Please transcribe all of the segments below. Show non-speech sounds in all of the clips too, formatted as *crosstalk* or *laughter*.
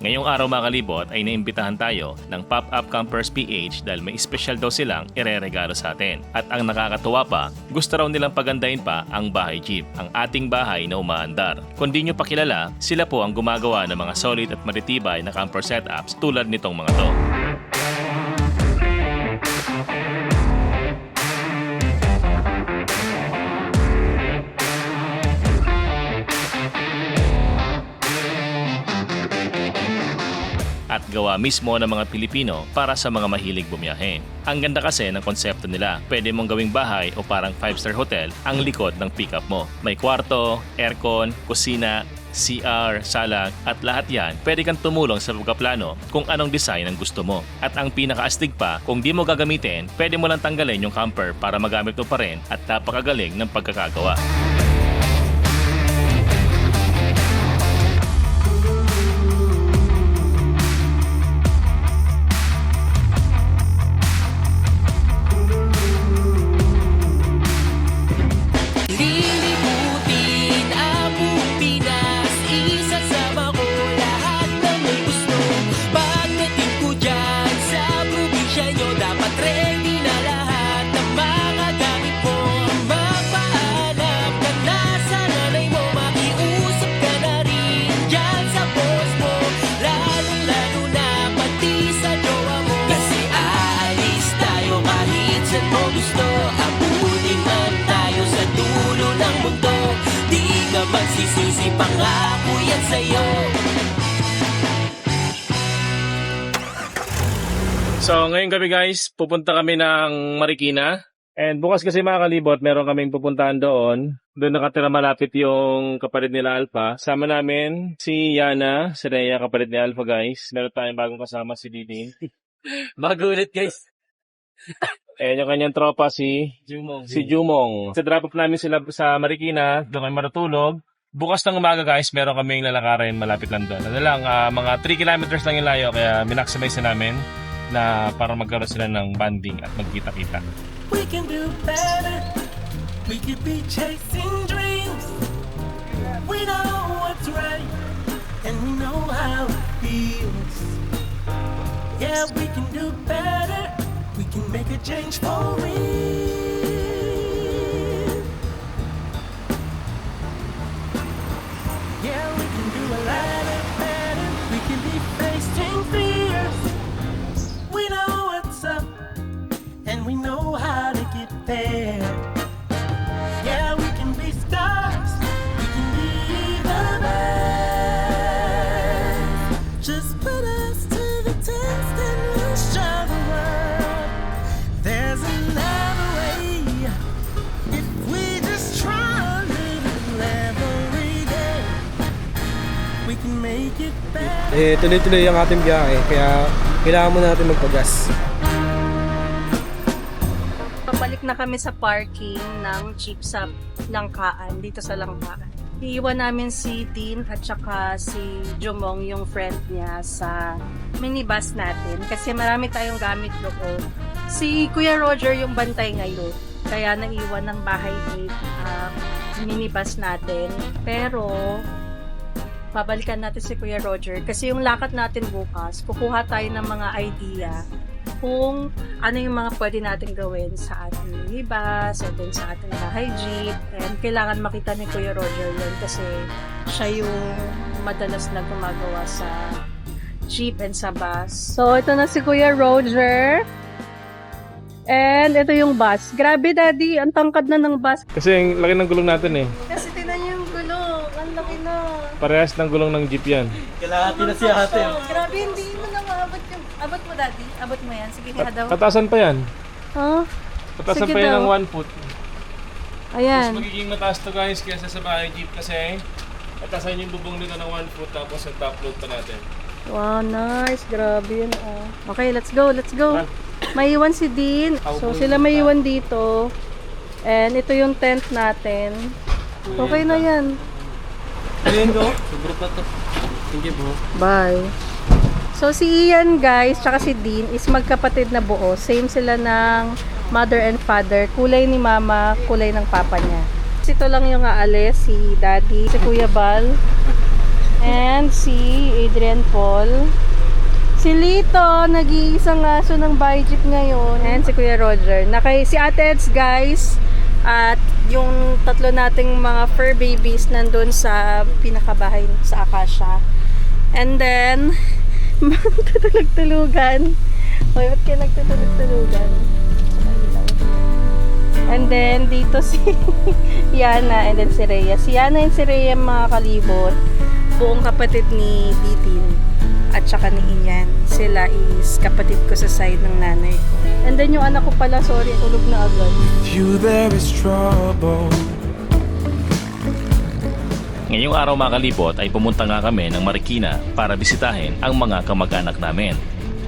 Ngayong araw mga kalibot ay naimbitahan tayo ng Pop-Up Campers PH dahil may special daw silang ireregalo sa atin. At ang nakakatuwa pa, gusto raw nilang pagandahin pa ang bahay jeep, ang ating bahay na umaandar. Kung di nyo pa kilala, sila po ang gumagawa ng mga solid at maritibay na camper setups tulad nitong mga to. Gawa mismo ng mga Pilipino para sa mga mahilig bumiyahe. Ang ganda kasi ng konsepto nila. Pwede mong gawing bahay o parang 5-star hotel ang likod ng pickup mo. May kwarto, aircon, kusina, CR, sala at lahat yan, pwede kang tumulong sa pagkaplano kung anong design ang gusto mo. At ang pinakaastig pa, kung di mo gagamitin, pwede mo lang tanggalin yung camper para magamit mo pa rin at napakagaling ng pagkakagawa. Magsisisi pangako yan sa'yo So, ngayong gabi guys, pupunta kami ng Marikina. And bukas kasi mga kalibot, meron kaming pupuntahan doon. Doon nakatira malapit yung kapatid nila Alpha. Sama namin si Yana, si Rhea, kapatid ni Alpha guys. Meron tayong bagong kasama si Didi. *laughs* Magulit guys Ayan yung kanyang tropa si Jumong si Jumong. Sa drop off namin sila sa Marikina, doon kami matutulog. Bukas ng umaga guys, meron kaming lalakarin malapit lang doon. Ano lang, ah, mga 3 kilometers lang yung layo, kaya minaximize na namin na para magkaroon sila ng banding at magkita-kita. We can do better. We could be chasing dreams. We know what's right, and we know how it feels. Yeah, we can do better. We can make a change for real. There. Yeah, we can be stars, we can be the best. Just put us to the test and we'll show the world there's another way. If we just try a little every day, we can make it better. eh, tuloy-tuloy ang ating biyahe. Kaya kailangan mo natin magpagas. Na kami sa parking ng jeep sa Langkaan, dito sa Langkaan. Iiwan namin si Dean at saka si Jumong, yung friend niya, sa minibus natin. Kasi marami tayong gamit doon. Si Kuya Roger yung bantay ngayon. Kaya naiwan ng bahay jeep ang minibus natin. Pero, babalikan natin si Kuya Roger. Kasi yung lakad natin bukas, kukuha tayo ng mga idea kung ano yung mga pwede natin gawin sa ating minibus o dun sa ating bahay jeep. And kailangan makita ni Kuya Roger yun kasi siya yung madalas na gumagawa sa jeep and sa bus. So, ito na si Kuya Roger. And ito yung bus. Grabe, Daddy. Ang tangkad na ng bus. Kasi ang laki ng gulong natin eh. Kasi tinan niyo yung gulong. Ang laki na. Parehas ng gulong ng jeep yan. Kalahati na siya ate. Grabe, hindi mo na maabot yung... Abot mo, Daddy. Abot mo yan. Sige nga daw. Tatasan pa yan. Huh? Tatasan Sige pa yan daw. ng 1 foot. Mas Ayan. magiging mataas to guys kaysa sa bahay jeep kasi tatasan yung bubong nito ng 1 foot tapos ang top load pa natin. Wow, nice. Grabe yun. Oh. Okay, let's go. Let's go. May iwan si Dean. So, sila may iwan dito. And ito yung tent natin. Okay na yan. Ayun ko. Sobra pa to. Thank you bro. Bye. So, si Ian, guys, tsaka si Dean is magkapatid na buo. Same sila ng mother and father. Kulay ni mama, kulay ng papa niya. Ito lang yung aalis, si daddy, si Kuya Bal. And si Adrian Paul. Si Lito, nag-iisang aso ng bike jeep ngayon. And si Kuya Roger. Nakay, si Ate guys. At yung tatlo nating mga fur babies nandun sa pinakabahay sa Akasha. And then, tutulog-tulugan. Hoy, ba't kayo nagtutulog-tulugan? And then, dito si *laughs* Yana and then si Rhea. Si Yana and si Rhea mga kalibot. Buong kapatid ni Bitin at saka ni Ian. Sila is kapatid ko sa side ng nanay ko. And then yung anak ko pala, sorry, tulog na agad. you there is trouble. Ngayong araw mga kalibot ay pumunta nga kami ng Marikina para bisitahin ang mga kamag-anak namin.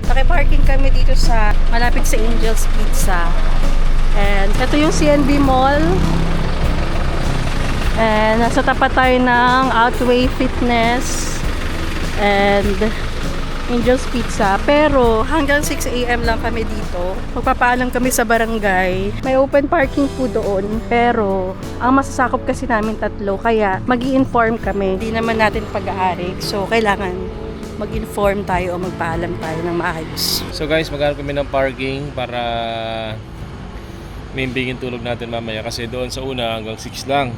Naki-parking kami dito sa malapit sa Angel's Pizza. And ito yung CNB Mall. And nasa tapat tayo ng Outway Fitness and Angel's Pizza. Pero hanggang 6 a.m. lang kami dito. Magpapaalam kami sa barangay. May open parking po doon. Pero ang masasakop kasi namin tatlo. Kaya mag inform kami. Hindi naman natin pag-aari. So kailangan mag-inform tayo o magpaalam tayo ng maayos. So guys, maghanap kami ng parking para maimbigin tulog natin mamaya kasi doon sa una hanggang 6 lang.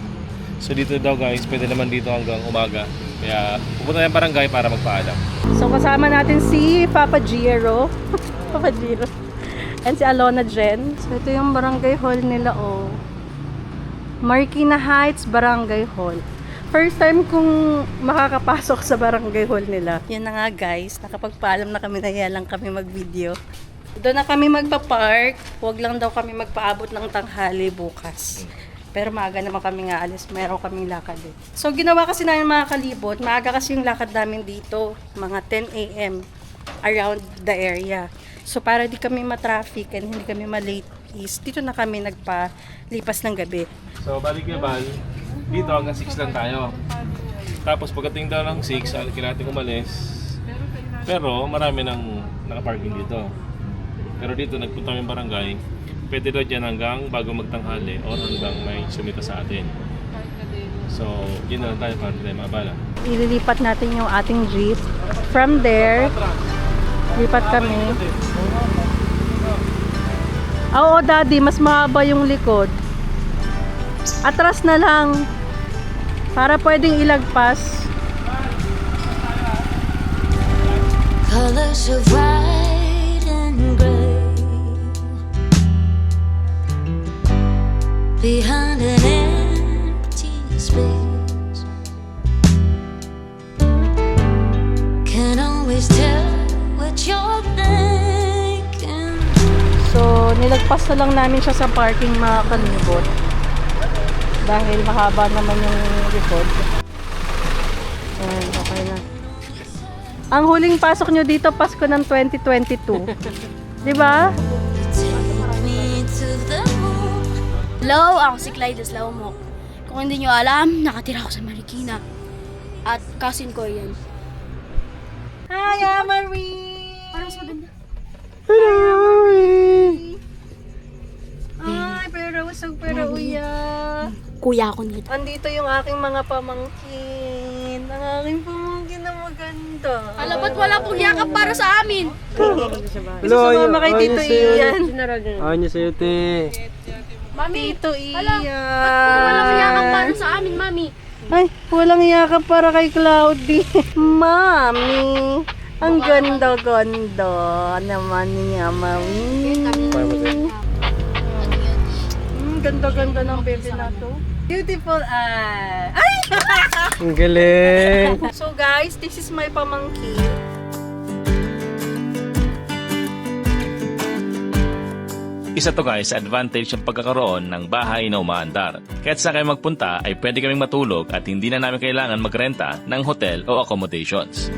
So dito daw guys, pwede naman dito hanggang umaga. Kaya pupunta tayong barangay para magpaalam. So kasama natin si Papa Giro. *laughs* Papa Giro. And si Alona Jen. So ito yung barangay hall nila oh. Marikina Heights Barangay Hall. First time kong makakapasok sa barangay hall nila. Yan na nga guys, nakapagpaalam na kami na yan lang kami mag-video. Doon na kami magpa-park. Huwag lang daw kami magpaabot ng tanghali bukas. Pero maaga naman kami nga alis, meron kaming lakad eh. So ginawa kasi namin mga kalibot, maaga kasi yung lakad namin dito, mga 10 a.m. around the area. So para di kami matraffic and hindi kami malate is dito na kami nagpalipas ng gabi. So balik kay Bal, dito hanggang 6 lang tayo. Tapos pagdating daw ng 6, al- kailangan natin umalis. Pero marami nang nakaparking dito. Pero dito nagpunta kami barangay, pwede daw dyan hanggang bago magtanghali or hanggang may sumita sa atin. So, yun na lang tayo para tayo mabala. Ililipat natin yung ating jeep. From there, lipat kami. Oo, daddy, mas mahaba yung likod. Atras na lang. Para pwedeng ilagpas. Colors of behind an empty space. Can't always tell what you're thinking. So, nilagpas na lang namin siya sa parking mga kalibot. Dahil mahaba naman yung likod. Ayan, okay na. Ang huling pasok nyo dito, Pasko ng 2022. Di ba? Hello, ako si Clyde Laumok. Kung hindi nyo alam, nakatira ako sa Marikina. At cousin ko yan. Hi, Marie! Parang mas maganda. Ay, pero usog pero uya. Kuya ako nito. Andito yung aking mga pamangkin. Ang aking pamangkin na maganda. Alam, ba't wala pong yakap para sa amin? Gusto sumama kay Tito Ian. Ayaw niya sa'yo, te. Mami, Tito Hala, Ian. ba't walang yakap para sa amin, mami? Ay, walang yakap para kay Cloudy. *laughs* Mami, ang ganda-ganda naman niya, Mami. Mm, ganda-ganda ng baby na to. Beautiful eye. Ay! *laughs* Ang galing! So guys, this is my pamangkin. Isa to guys sa advantage ng pagkakaroon ng bahay na umaandar. Kahit saan kayo magpunta ay pwede kaming matulog at hindi na namin kailangan magrenta ng hotel o accommodations.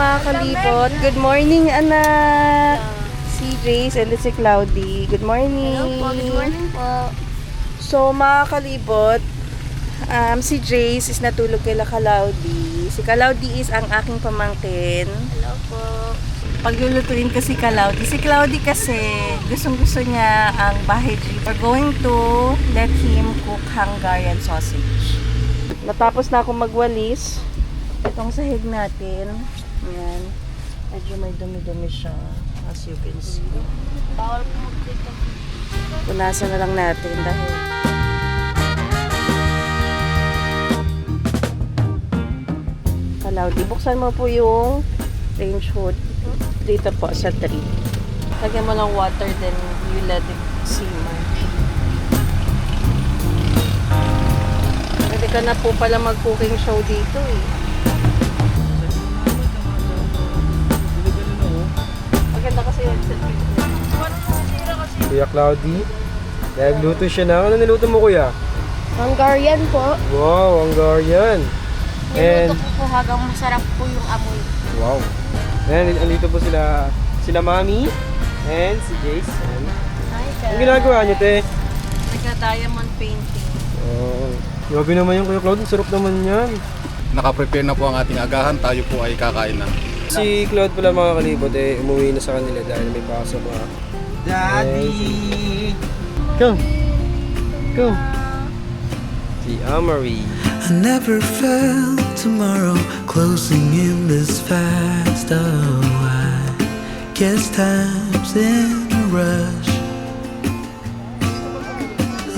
Mga kalibot, good morning anak! Si Jace and si Cloudy. Good morning! Hello po, good morning po. So mga kalibot, um, si Jace is natulog kay Cloudy. Si Cloudy is ang aking pamangkin. Hello po. Paglulutuin ko si Cloudy. Si Cloudy kasi gustong gusto niya ang bahay jeep. We're going to let him cook Hungarian sausage. Natapos na ako magwalis. Itong sahig natin. Ayan. Medyo may dumi-dumi siya. As you can see. Bawal po magdito. Punasan na lang natin dahil Cloudy, buksan mo po yung range hood dito po sa tree. Lagyan mo ng water then you let it simmer. Pwede ka na po pala mag-cooking show dito eh. Kuya Cloudy. Nagluto siya na. Ano niluto mo kuya? Hungarian po. Wow, Hungarian. And, Niluto ko po hanggang masarap po yung amoy. wow. And, andito po sila, sila Mami and si Jason. Ang ginagawa niyo, te? Nagka-diamond painting. Oh, grabe naman yung Kuya Cloudy. Sarap naman yan. Nakaprepare na po ang ating agahan, tayo po ay kakain na. Si Cloud pala mga kalibot eh, umuwi na sa kanila dahil may pasok mga. Daddy! Come! Come! Si Amari. I never felt tomorrow closing in this fast. Oh, I guess time's in a rush.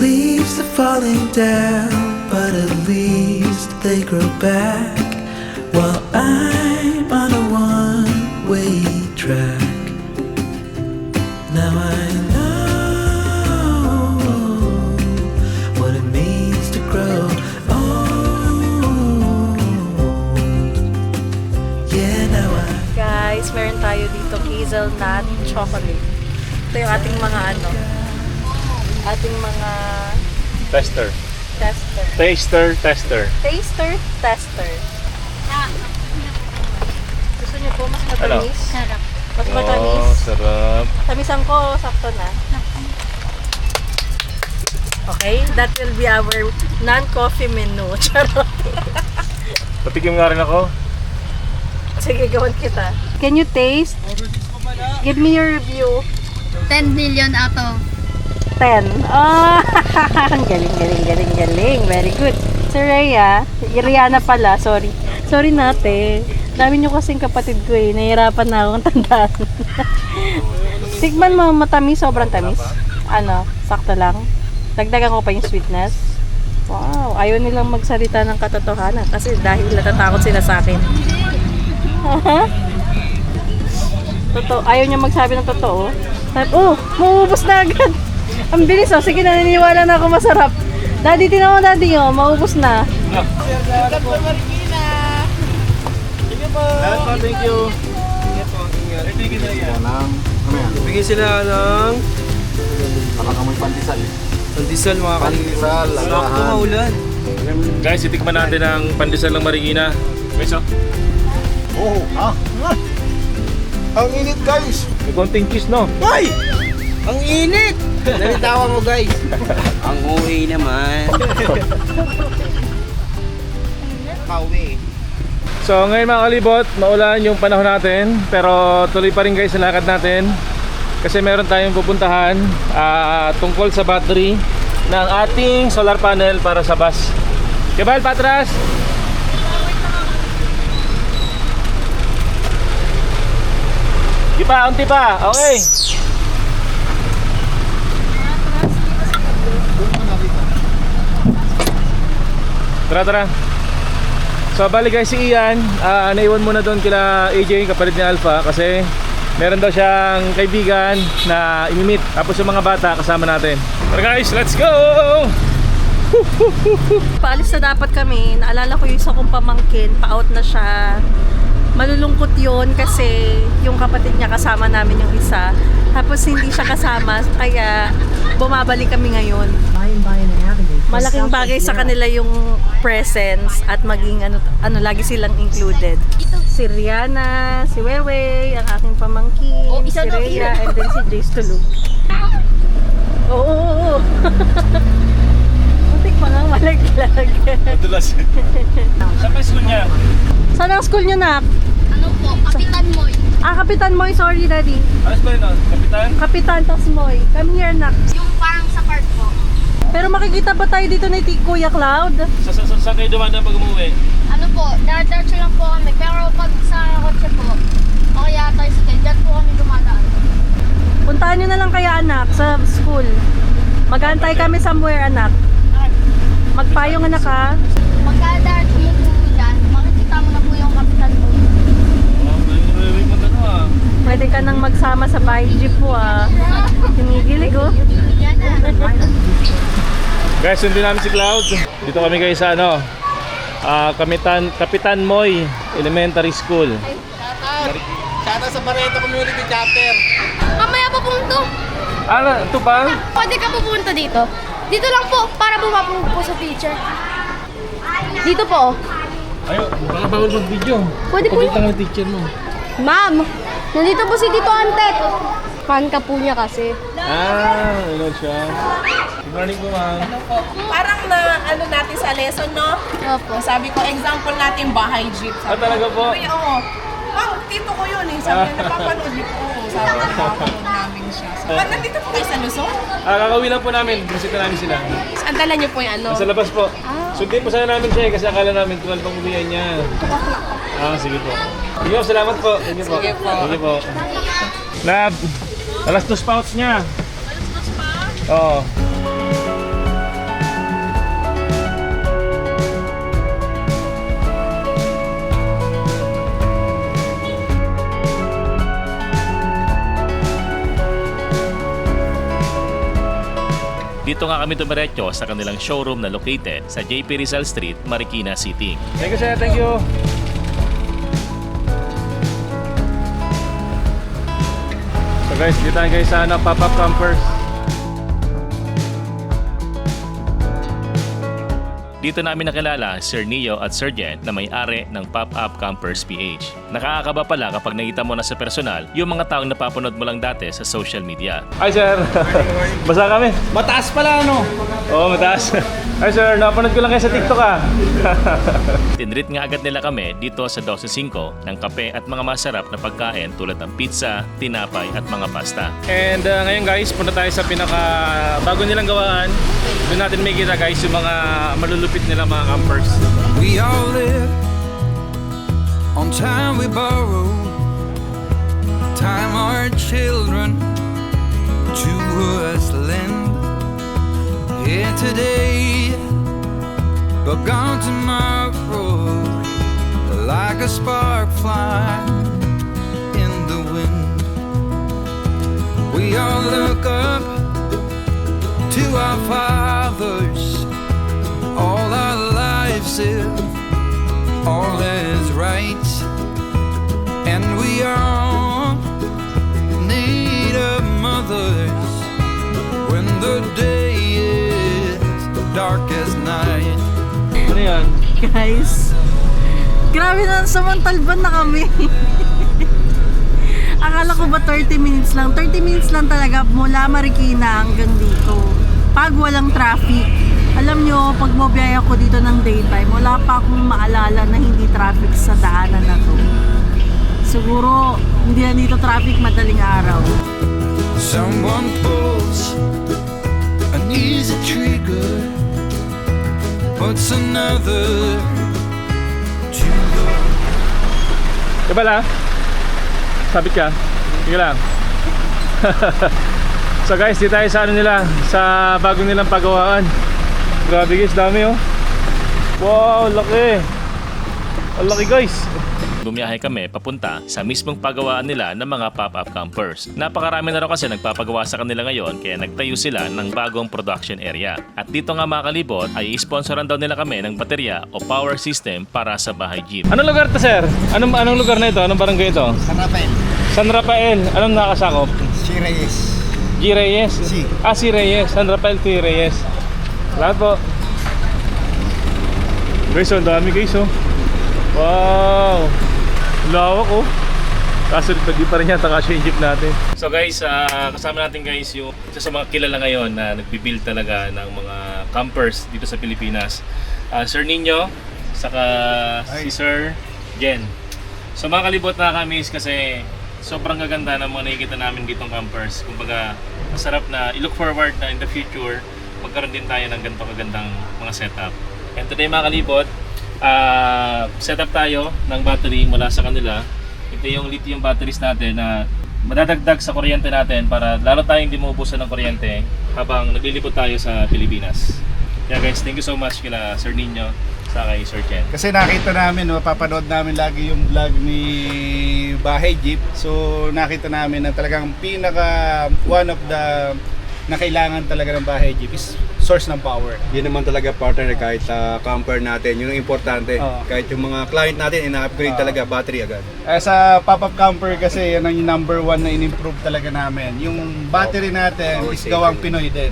Leaves are falling down, but at least they grow back. While I'm on a one way track. Guys, meron tayo dito hazelnut chocolate. Ito yung ating mga ano, ating mga Tester. tester. Taster, tester. Taster tester. Gusto niyo po mas matamis? Sarap. Mas Oh, matamis? Sarap. Tamisan ko, sakto na. Okay, that will be our non-coffee menu. *laughs* Charot. Patikim nga rin ako. Sige, gawan kita. Can you taste? Give me your review. 10 million out of 10. Ah, *laughs* ang galing, galing, galing, galing. Very good. Sir Rhea, Rihanna pala, sorry. Sorry nate. Dami nyo kasing kapatid ko eh. Nahihirapan na akong *laughs* tandaan. Tikman mo, matamis, sobrang tamis. Ano, sakto lang. Dagdagan ko pa yung sweetness. Wow, ayaw nilang magsalita ng katotohanan kasi dahil natatakot sila sa akin. *laughs* Totoo, ayaw niya magsabi ng totoo. Sabi, oh, mauubos na agad. *laughs* Ang bilis oh, sige naniniwala na ako masarap. Daddy, tinan mo daddy oh, maubos na. Lahat pa, thank you. Thank you na yan. Nang, ano yan? Bigyan sila ng Nakakamoy pandesal. pandesal mga kalibot. Pandesal, Sakto agahan. maulan. Guys, itikman natin ang pandesal ng Marikina. Guys, oh. Oh, ha? Ang init guys! May konting cheese, no? Ay! Ang init! Nalitawan mo guys. Ang uwi naman. Pauwi. So ngayon mga kalibot, maulan yung panahon natin Pero tuloy pa rin guys sa lakad natin. Kasi meron tayong pupuntahan ah, Tungkol sa battery ng ating solar panel para sa bus. Kebal, patras! Di unti pa, okay. Tara, tara So bali guys si Ian, ah, naiwan muna doon kila AJ kapalit ni Alpha kasi meron daw siyang kaibigan na imimit tapos yung mga bata kasama natin. Tara guys, let's go! Paalis na dapat kami. Naalala ko yung isa kong pamangkin, pa-out na siya. Malulungkot yon kasi yung kapatid niya kasama namin yung isa Tapos hindi siya kasama, kaya bumabalik kami ngayon. Malaking bagay sa kanila yung presence at maging ano, ano lagi silang included. Si Rihanna, si Wewe, ang aking pamangkin, Oh, si Rhea, and then si Jace Tulug. Oo, oo, oo. *laughs* Muntik pa nga malaglag. Madulas. Saan ba school niya? Saan ang school nyo, Nak? Ano po, Kapitan Moy. Ah, Kapitan Moy, sorry, Daddy. Ano ba yun? Kapitan? Kapitan, tas Moy. Come here, Nak. Yung parang sa park po. Pero makikita ba tayo dito ni Ti- Kuya Cloud? Sa, sa, sa, saan kayo dumadaan pag umuwi? Ano po, diretso lang po kami. Pero pag sa kotse po, o kaya tayo sa tayo, dyan po kami dumadaan. Puntahan nyo na lang kaya anak sa school. Magantay kami somewhere anak. Magpayong anak ha. Pagka diretso mo po dyan, makikita mo na po yung Kapitan Moy. Oh, may may mo ano ah. Pwede ka nang magsama sa bahay jeep mo ah. Kinigilig oh. Guys, sundin namin si Cloud. Dito kami guys sa ano, ah, Kapitan, Kapitan Moy Elementary School. Mamaya pa punto. Ano, ito ba? Pwede ka pupunta dito. Dito lang po, para bumapo po sa teacher. Dito po. Ayo, baka bawal mag-video. Pwede po Pakita ng teacher mo. Ma'am, nandito po si Tito Antet. Fan ka po niya kasi. Ah, ano siya. Good morning po, ma'am. Parang na ano natin sa lesson, no? Opo. Sabi ko, example natin bahay jeep. Ah, Sabi talaga po? Uy, oo. Ma'am, tito ko yun eh. Sabi niya, napapanood niyo po. Sabi ko, napapanood namin siya. So, ba't nandito po kayo sa Luzon? Ah, kakauwi lang po namin. Bisita namin sila. Ang dala niyo po yung ano. Nasa labas po. Sundin po sana namin siya eh, kasi akala namin 12 pang uwihan niya. Ah, sige po. Sige po, salamat po. Sige po. Sige po. Sige po. Lab, alas dos pouch niya. Alas dos pa? Oo. Dito nga kami dumiretso sa kanilang showroom na located sa JP Rizal Street, Marikina City. Thank you, sir. Thank you. Guys, tayo guys sa ano, pop-up campers. Dito namin nakilala Sir Neo at Sir Jen na may-ari ng Pop-Up Campers PH. Nakakakaba pala kapag nakita mo na sa personal yung mga taong napapanood mo lang dati sa social media. Hi, sir. *laughs* Basa kami. Mataas pala ano? Oo, mataas. Hi, sir. Napanood ko lang kayo sa TikTok, ah. *laughs* Tinreat nga agad nila kami dito sa 12.5 ng kape at mga masarap na pagkain tulad ng pizza, tinapay at mga pasta. And uh, ngayon guys, punta tayo sa pinaka bago nilang gawaan. Doon natin may kita guys yung mga malulupit nila mga campers. We all live on time we borrow, time our children to us lend. Here today, but gone tomorrow, like a spark fly in the wind. We all look up to our fathers if all is right and we all need a mothers when the day is dark as night Ano yan? Guys, grabe na samantalban na kami. *laughs* Akala ko ba 30 minutes lang? 30 minutes lang talaga mula Marikina hanggang dito. Pag walang traffic. Alam nyo, pag mabiyaya ko dito ng daytime, wala pa akong maalala na hindi traffic sa daanan na to. Siguro, hindi na dito traffic madaling araw. someone pulls an easy trigger puts another to the Kabala? Sabit ka? Sige lang. *laughs* so guys, di tayo sa ano nila, sa bago nilang pagawaan. Grabe guys, dami oh. Wow, laki. Ang laki guys. Bumiyahe kami papunta sa mismong pagawaan nila ng mga pop-up campers. Napakarami na raw kasi nagpapagawa sa kanila ngayon kaya nagtayo sila ng bagong production area. At dito nga mga kalibot ay sponsoran daw nila kami ng baterya o power system para sa bahay jeep. Anong lugar to sir? Anong, anong lugar na ito? Anong barangay ito? San Rafael. San Rafael. Anong nakasakop? Si Reyes. G. Reyes? Si. Ah, si Reyes. San Rafael T. Reyes. Salamat po. Guys, oh, ang dami guys oh. Wow! Lawak oh. Kaso di pa rin yata kasya yung jeep natin. So guys, ah, kasama natin guys yung isa sa mga kilala ngayon na nagbibuild talaga ng mga campers dito sa Pilipinas. Ah, Sir Nino, saka si Sir Jen. So mga kalibot na kami kasi sobrang gaganda ng mga nakikita namin ditong campers. Kumbaga, masarap na i-look forward na in the future magkaroon din tayo ng ganito kagandang mga setup. And today mga kalibot, ah, setup tayo ng battery mula sa kanila. Ito yung lithium batteries natin na madadagdag sa kuryente natin para lalo tayong hindi maubusan ng kuryente habang naglilipot tayo sa Pilipinas. Kaya guys, thank you so much kila Sir Nino sa kay Sir Ken. Kasi nakita namin, no, papanood namin lagi yung vlog ni Bahay Jeep. So nakita namin na talagang pinaka one of the na kailangan talaga ng Bahay Jeep is source ng power. Yun naman talaga partner kahit sa camper natin, yun ang importante. Oo. Kahit yung mga client natin, ina-upgrade talaga battery agad. Eh, sa pop-up camper kasi yan ang number one na in-improve talaga namin. Yung battery natin Oh, is gawang. Pinoy din.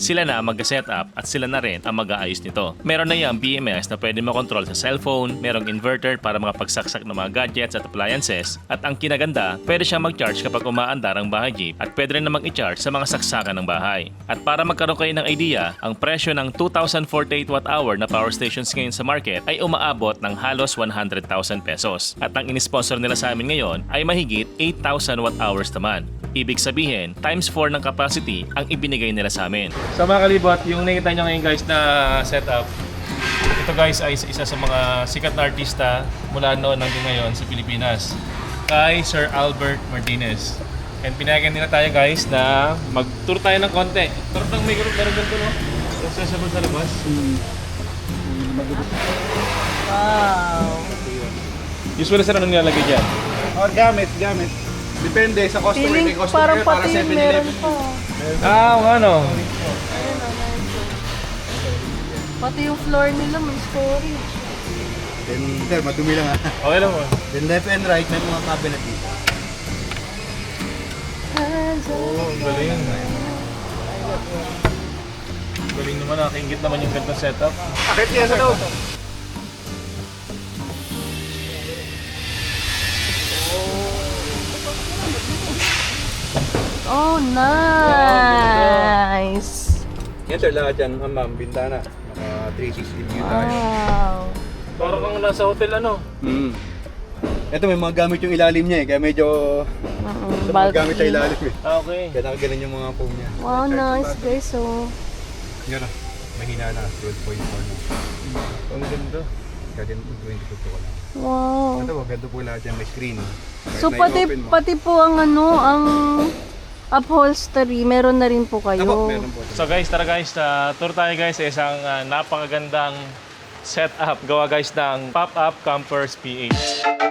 Sila na ang mag-setup at sila na rin ang mag-aayos nito. Meron na yung BMS na pwede makontrol sa cellphone, merong inverter para mga pagsaksak ng mga gadgets at appliances, at ang kinaganda, pwede siyang mag-charge kapag umaandar ang bahay jeep at pwede rin namang i-charge sa mga saksakan ng bahay. At para magkaroon kayo ng idea, ang presyo ng 2,048 watt-hour na power stations ngayon sa market ay umaabot ng halos 100,000 pesos. At ang inisponsor nila sa amin ngayon ay mahigit 8,000 watt-hours naman. Ibig sabihin, times 4 ng capacity ang ibinigay nila sa amin. Sa mga kalibot, yung nakita nyo ngayon guys na setup, ito guys ay isa sa mga sikat na artista mula noon hanggang ngayon sa Pilipinas. Kay Sir Albert Martinez. And pinayagan nila tayo guys na mag-tour tayo ng konti. Tour ng may group meron ganito no? Accessible sa labas. Wow. Usually sir anong nilalagay dyan? Or gamit, gamit. Depende sa customer. Feeling May customer parang para pati 7-Eleven. meron pa. Ah, oo nga no. Pati yung floor nila may storage. Then, sir, madumi lang ha. Okay lang mo. Then left and right, may mga cabinet dito. Oo, ang galing. Ang Galing naman, nakakaingit naman yung ganitong setup. Akit niya sa loob. Oh, nice. Yan sir, lahat yan, ma'am, bintana. Mga 360 view tayo. Wow. Parang kang nasa hotel ano. Mm. Ito may mga gamit yung ilalim niya eh, kaya medyo Mm, sa mga gamit sa ilalim eh. Ah, okay. Kaya nakagalan yung mga foam niya. Wow, nice guys. Oh. Yan ah, mahina na, 12.4 na. Ang ganda. Kaya 22 ko lang. Wow. Ito, ganda po lahat yan, may screen. Kahit So na pati i-open mo. pati po ang ano, ang upholstery, meron na rin po Apo, kayo. meron po. So guys, tara guys, uh, tour tayo guys sa isang ah, napakagandang setup. Gawa guys ng Pop-Up Campers PH.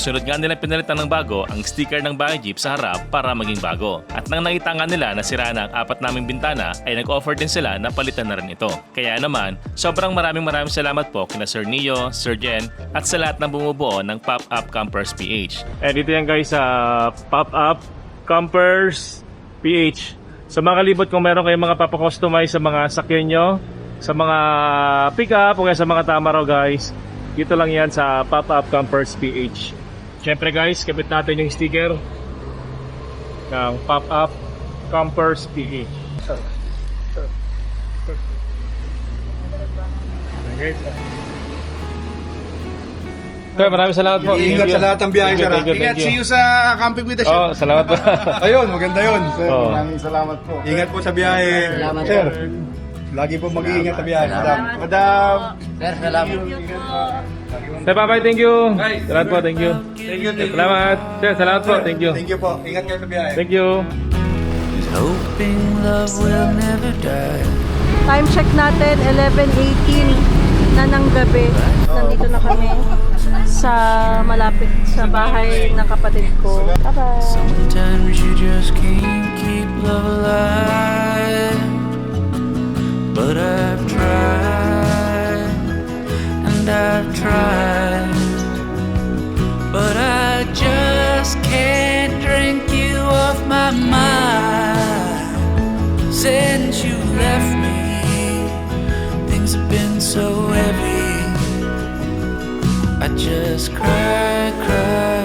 Sunod nga nila pinalitan ng bago ang sticker ng bahay jeep sa harap para maging bago. At nang nakita nga nila na sira na ang apat naming bintana ay nag-offer din sila na palitan na rin ito. Kaya naman, sobrang maraming maraming salamat po kina Sir Neo, Sir Jen at sa lahat ng bumubuo ng Pop-Up Campers PH. Eh, dito yan guys sa Pop-Up Campers PH. Sa mga kalibot kung meron kayong mga papakustomize sa mga sakyan nyo, sa mga pick-up o kaya sa mga Tamaro guys, dito lang yan sa Pop-Up Campers PH. Siyempre guys, kapit natin yung sticker ng Pop-Up Campers PH. Okay. Sir, maraming salamat po. Ingat sa lahat ng biyahe, you, Ingat, thank you. see you sa camping with the ship. Oh, salamat po. *laughs* Ayun, maganda yun. Sir, Oh. maraming salamat po. Ingat po sa biyahe. Salamat, sir. Lagi po mag-iingat sa biyahe, madam. Madam, Sir, bye-bye, thank you. Salamat po, thank you. Thank you, thank you. Salamat. Sir, salamat po, thank you. Thank you po. Ingat kayo sa biyahe. Thank you. Hoping love will never die. Time check natin, 11.18 na ng gabi. Nandito na kami sa malapit sa bahay ng kapatid ko. Bye-bye! Sometimes you just can't keep love alive. But I've tried, and I've tried. But I just can't drink you off my mind. Since you left me, things have been so heavy. I just cry, cry.